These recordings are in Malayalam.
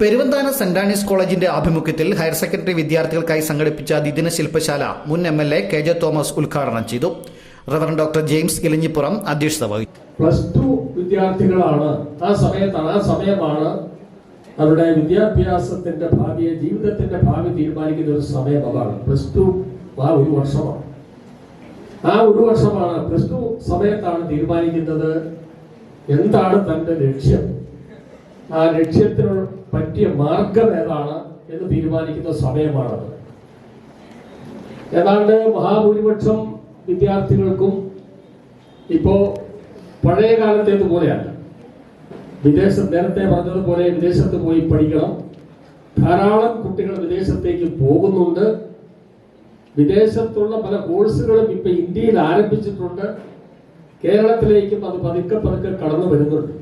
പെരുവന്താന സെന്റ് ആനീസ് കോളേജിന്റെ ആഭിമുഖ്യത്തിൽ ഹയർ സെക്കൻഡറി വിദ്യാർത്ഥികൾക്കായി സംഘടിപ്പിച്ച ദ്വിദിന ശില്പശാല മുൻ M L A K J Thomas ഉദ്ഘാടനം ചെയ്തു. റവറൻ ഡോക്ടർ ജെയിംസ് ഇലഞ്ഞിപ്പുറം അധ്യക്ഷത വഹിച്ചു. പ്ലസ് ടു വിദ്യാർത്ഥികളാണ്. ആ സമയത്താണ് ആ സമയമാണ് അവരുടെ വിദ്യാഭ്യാസത്തിന്റെ ഭാവിയെ ജീവിതത്തിന്റെ ഭാവി തീരുമാനിക്കുന്ന ഒരു സമയം അതാണ് പ്ലസ് ടു ആ ഒരു വർഷമാണ്. ആ ഒരു വർഷമാണ് പ്ലസ് ടു സമയത്താണ് തീരുമാനിക്കുന്നത്. എന്താണ് തന്റെ ലക്ഷ്യം? ആ ലക്ഷ്യത്തിന് പറ്റിയ മാർഗം ഏതാണ് എന്ന് തീരുമാനിക്കുന്ന സമയമാണത്. ഏതാണ്ട് മഹാഭൂരിപക്ഷം വിദ്യാർത്ഥികൾക്കും ഇപ്പോ പഴയ കാലത്തേത് പോലെയല്ല. വിദേശ നേരത്തെ പറഞ്ഞതുപോലെ വിദേശത്ത് പോയി പഠിക്കണം. ധാരാളം കുട്ടികൾ വിദേശത്തേക്ക് പോകുന്നുണ്ട്. വിദേശത്തുള്ള പല കോഴ്സുകളും ഇപ്പൊ ഇന്ത്യയിൽ ആരംഭിച്ചിട്ടുണ്ട്. കേരളത്തിലേക്കും അത് പതുക്കെ പതുക്കെ കടന്നു വരുന്നുണ്ട്.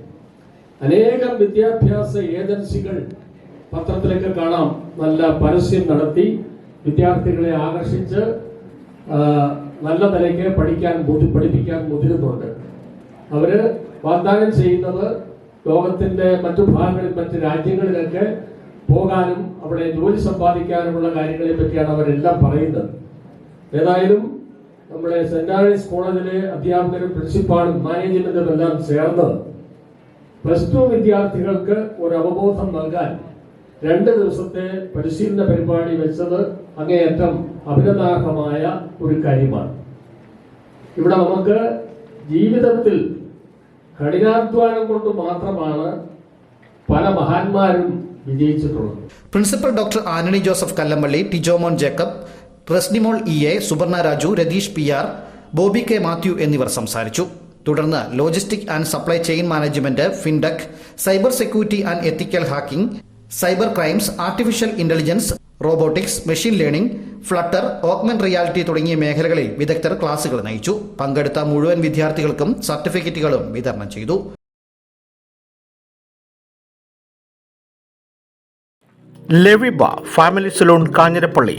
അനേകം വിദ്യാഭ്യാസ ഏജൻസികൾ പത്രത്തിലൊക്കെ കാണാം നല്ല പരസ്യം നടത്തി വിദ്യാർത്ഥികളെ ആകർഷിച്ച് നല്ല നിലയ്ക്ക് പഠിക്കാൻ പഠിപ്പിക്കാൻ മുതിരുന്നുണ്ട്. അവർ വാഗ്ദാനം ചെയ്യുന്നത് ലോകത്തിന്റെ മറ്റു ഭാഗങ്ങളിൽ മറ്റു രാജ്യങ്ങളിലൊക്കെ പോകാനും അവിടെ ജോലി സമ്പാദിക്കാനുമുള്ള കാര്യങ്ങളെ പറ്റിയാണ് അവരെല്ലാം പറയുന്നത്. ഏതായാലും നമ്മുടെ സെന്റ് ആൻഡ്രീസ് കോളേജിലെ അധ്യാപകരും പ്രിൻസിപ്പാളും മാനേജ്മെന്റും എല്ലാം ചേർന്ന് പ്ലസ് ടു വിദ്യാർത്ഥികൾക്ക് ഒരു അവബോധം നൽകാൻ രണ്ട് ദിവസത്തെ പരിശീലന പരിപാടി വെച്ചത് അങ്ങേയറ്റം അഭിനന്ദാർഹമായ ഒരു കാര്യമാണ്. ഇവിടെ നമുക്ക് ജീവിതത്തിൽ കഠിനാധ്വാനം കൊണ്ട് മാത്രമാണ് പല മഹാന്മാരും വിജയിച്ചിട്ടുള്ളത്. Principal doctor Antony Joseph Kallampally Tijomon Jacob Rasnimol E A Subarna Raju Ratheesh P R Bobby K Mathew എന്നിവർ സംസാരിച്ചു. തുടർന്ന് logistic and supply chain management fintech cyber security and ethical hacking cyber crimes artificial intelligence robotics machine learning flutter augment reality തുടങ്ങിയ മേഖലകളിൽ വിദഗ്ധർ ക്ലാസുകൾ നയിച്ചു. പങ്കെടുത്ത മുഴുവൻ വിദ്യാർത്ഥികൾക്കും സർട്ടിഫിക്കറ്റുകളും വിതരണം ചെയ്തു. Leviba family salon Kanjirappally.